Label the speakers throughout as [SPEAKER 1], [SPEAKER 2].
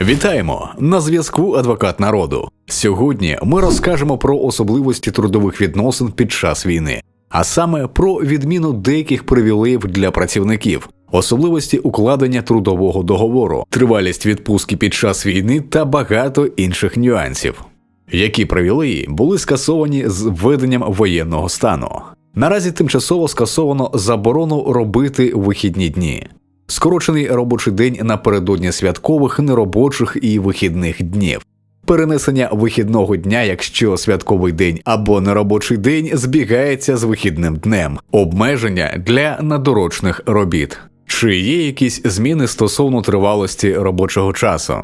[SPEAKER 1] Вітаємо на зв'язку Адвокат народу. Сьогодні ми розкажемо про особливості трудових відносин під час війни, а саме про відміну деяких привілеїв для працівників, особливості укладення трудового договору, тривалість відпустки під час війни та багато інших нюансів. Які привілеї були скасовані з введенням воєнного стану? Наразі тимчасово скасовано заборону робити вихідні дні. Скорочений робочий день напередодні святкових, неробочих і вихідних днів. Перенесення вихідного дня, якщо святковий день або неробочий день збігається з вихідним днем, обмеження для надорочних робіт. Чи є якісь зміни стосовно тривалості робочого часу?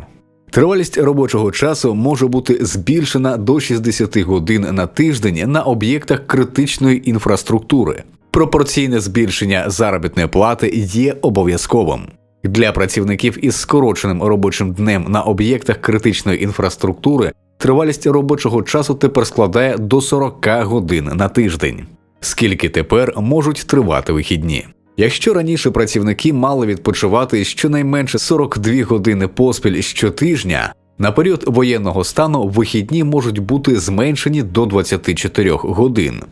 [SPEAKER 1] Тривалість робочого часу може бути збільшена до 60 годин на тиждень на об'єктах критичної інфраструктури. Пропорційне збільшення заробітної плати є обов'язковим. Для працівників із скороченим робочим днем на об'єктах критичної інфраструктури тривалість робочого часу тепер складає до 40 годин на тиждень. Скільки тепер можуть тривати вихідні? Якщо раніше працівники мали відпочивати щонайменше 42 години поспіль щотижня, на період воєнного стану вихідні можуть бути зменшені до 24 годин.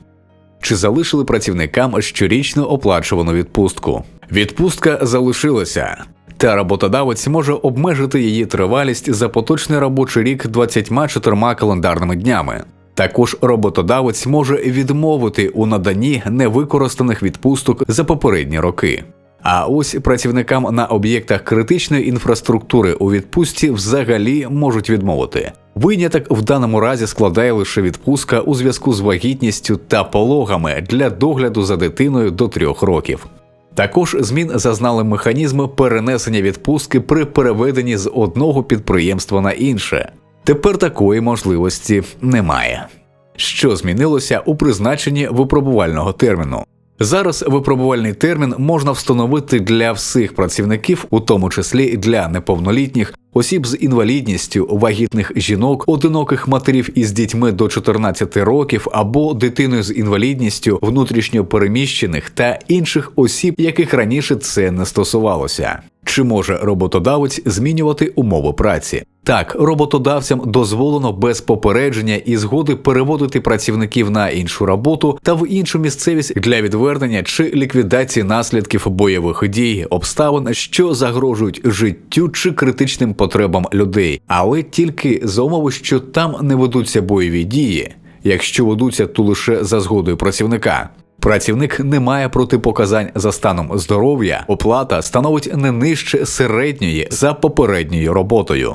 [SPEAKER 1] Чи залишили працівникам щорічно оплачувану відпустку? Відпустка залишилася, та роботодавець може обмежити її тривалість за поточний робочий рік 24 календарними днями. Також роботодавець може відмовити у наданні невикористаних відпусток за попередні роки. А ось працівникам на об'єктах критичної інфраструктури у відпустці взагалі можуть відмовити. Виняток в даному разі складає лише відпустка у зв'язку з вагітністю та пологами для догляду за дитиною до трьох років. Також змін зазнали механізми перенесення відпустки при переведенні з одного підприємства на інше. Тепер такої можливості немає. Що змінилося у призначенні випробувального терміну? Зараз випробувальний термін можна встановити для всіх працівників, у тому числі для неповнолітніх, осіб з інвалідністю, вагітних жінок, одиноких матерів із дітьми до 14 років або дитиною з інвалідністю, внутрішньо переміщених та інших осіб, яких раніше це не стосувалося. Чи може роботодавець змінювати умови праці? Так, роботодавцям дозволено без попередження і згоди переводити працівників на іншу роботу та в іншу місцевість для відвернення чи ліквідації наслідків бойових дій, обставин, що загрожують життю чи критичним потребам людей, але тільки за умови, що там не ведуться бойові дії, якщо ведуться, то лише за згодою працівника. Працівник не має протипоказань за станом здоров'я, оплата становить не нижче середньої за попередньою роботою.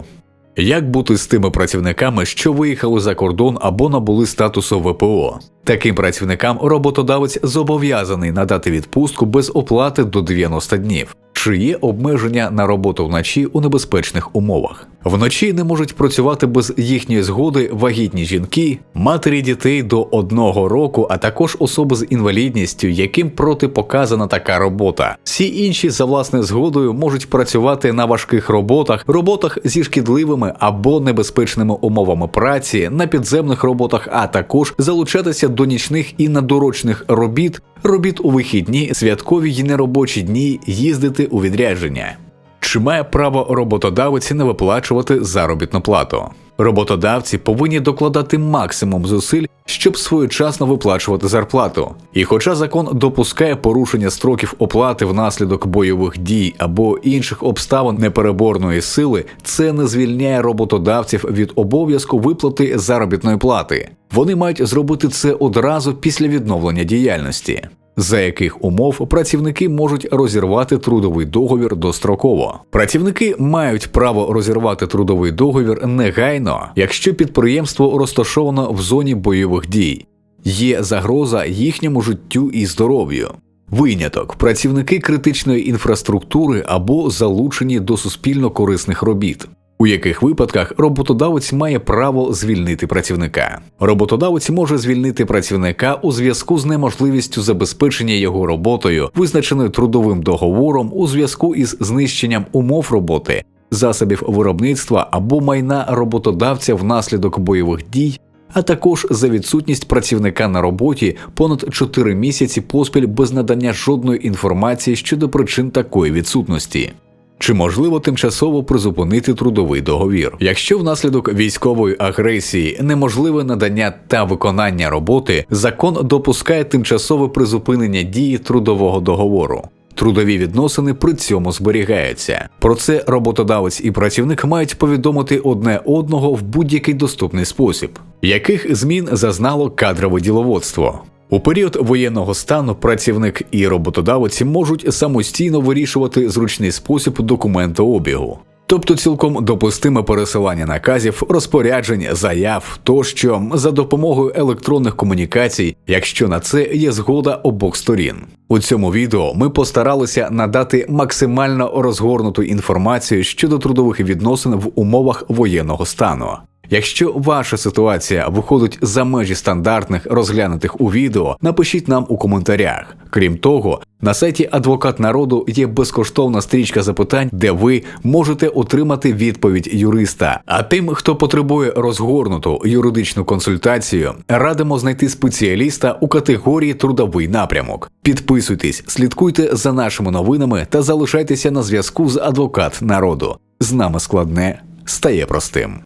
[SPEAKER 1] Як бути з тими працівниками, що виїхали за кордон або набули статусу ВПО? Таким працівникам роботодавець зобов'язаний надати відпустку без оплати до 90 днів. Чи є обмеження на роботу вночі у небезпечних умовах? Вночі не можуть працювати без їхньої згоди вагітні жінки, матері дітей до одного року, а також особи з інвалідністю, яким протипоказана така робота. Всі інші за власною згодою можуть працювати на важких роботах, роботах зі шкідливими або небезпечними умовами праці, на підземних роботах, а також залучатися до нічних і надорочних робіт, робіт у вихідні, святкові й неробочі дні, їздити у відрядження. Чи має право роботодавець не виплачувати заробітну плату? Роботодавці повинні докладати максимум зусиль, щоб своєчасно виплачувати зарплату. І хоча закон допускає порушення строків оплати внаслідок бойових дій або інших обставин непереборної сили, це не звільняє роботодавців від обов'язку виплати заробітної плати. Вони мають зробити це одразу після відновлення діяльності за яких умов працівники можуть розірвати трудовий договір достроково. Працівники мають право розірвати трудовий договір негайно, якщо підприємство розташовано в зоні бойових дій, є загроза їхньому життю і здоров'ю. Виняток працівники критичної інфраструктури або залучені до суспільно корисних робіт у яких випадках роботодавець має право звільнити працівника. Роботодавець може звільнити працівника у зв'язку з неможливістю забезпечення його роботою, визначеною трудовим договором у зв'язку із знищенням умов роботи, засобів виробництва або майна роботодавця внаслідок бойових дій. А також за відсутність працівника на роботі понад 4 місяці поспіль без надання жодної інформації щодо причин такої відсутності. Чи можливо тимчасово призупинити трудовий договір? Якщо внаслідок військової агресії неможливе надання та виконання роботи, закон допускає тимчасове призупинення дії трудового договору. Трудові відносини при цьому зберігаються. Про це роботодавець і працівник мають повідомити одне одного в будь-який доступний спосіб. Яких змін зазнало кадрове діловодство? У період воєнного стану працівник і роботодавець можуть самостійно вирішувати зручний спосіб документообігу. Тобто цілком допустиме пересилання наказів, розпоряджень, заяв тощо за допомогою електронних комунікацій, якщо на це є згода обох сторін. У цьому відео ми постаралися надати максимально розгорнуту інформацію щодо трудових відносин в умовах воєнного стану. Якщо ваша ситуація виходить за межі стандартних розглянутих у відео, напишіть нам у коментарях. Крім того, на сайті Адвокат народу є безкоштовна стрічка запитань, де ви можете отримати відповідь юриста. А тим, хто потребує розгорнуту юридичну консультацію, радимо знайти спеціаліста у категорії трудовий напрямок. Підписуйтесь, слідкуйте за нашими новинами та залишайтеся на зв'язку з адвокат народу. З нами складне стає простим.